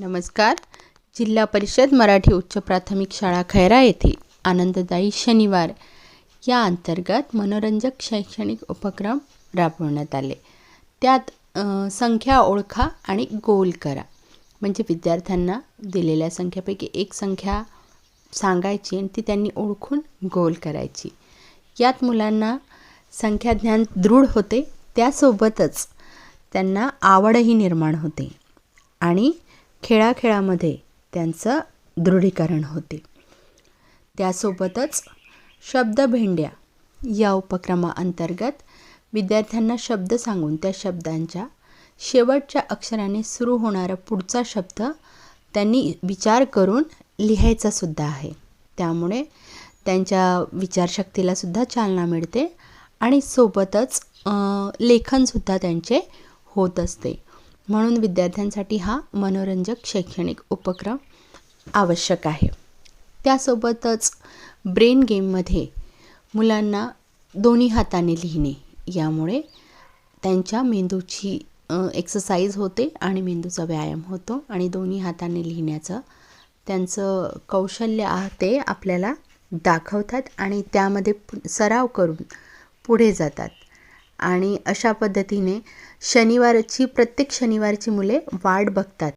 नमस्कार. जिल्हा परिषद मराठी उच्च प्राथमिक शाळा खैरा येथे आनंददायी शनिवार. या अंतर्गत मनोरंजक शैक्षणिक उपक्रम राबवण्यात आले. त्यात संख्या ओळखा आणि गोल करा. म्हणजे विद्यार्थ्यांना दिलेल्या संख्यापैकी एक संख्या सांगायची आणि ती त्यांनी ओळखून गोल करायची. यात मुलांना संख्याज्ञान दृढ होते त्यासोबतच त्यांना आवडही निर्माण होते. आणि खेळाखेळामध्ये त्यांचं दृढीकरण होते. त्यासोबतच शब्दभेंड्या या उपक्रमाअंतर्गत विद्यार्थ्यांना शब्द सांगून त्या शब्दांच्या शेवटच्या अक्षराने सुरू होणारा पुढचा शब्द त्यांनी विचार करून लिहायचासुद्धा आहे. त्यामुळे त्यांच्या विचारशक्तीलासुद्धा चालना मिळते आणि सोबतच लेखनसुद्धा त्यांचे होत असते. म्हणून विद्यार्थ्यांसाठी हा मनोरंजक शैक्षणिक उपक्रम आवश्यक आहे. त्यासोबतच ब्रेन गेममध्ये मुलांना दोन्ही हाताने लिहिणे यामुळे त्यांच्या मेंदूची एक्सरसाइज होते आणि मेंदूचा व्यायाम होतो आणि दोन्ही हाताने लिहिण्याचं त्यांचं कौशल्य आहे ते आपल्याला दाखवतात आणि त्यामध्ये पु- सराव करून पुढे जातात. आणि अशा पद्धतीने शनिवारची प्रत्येक शनिवारची मुले वाट बघतात.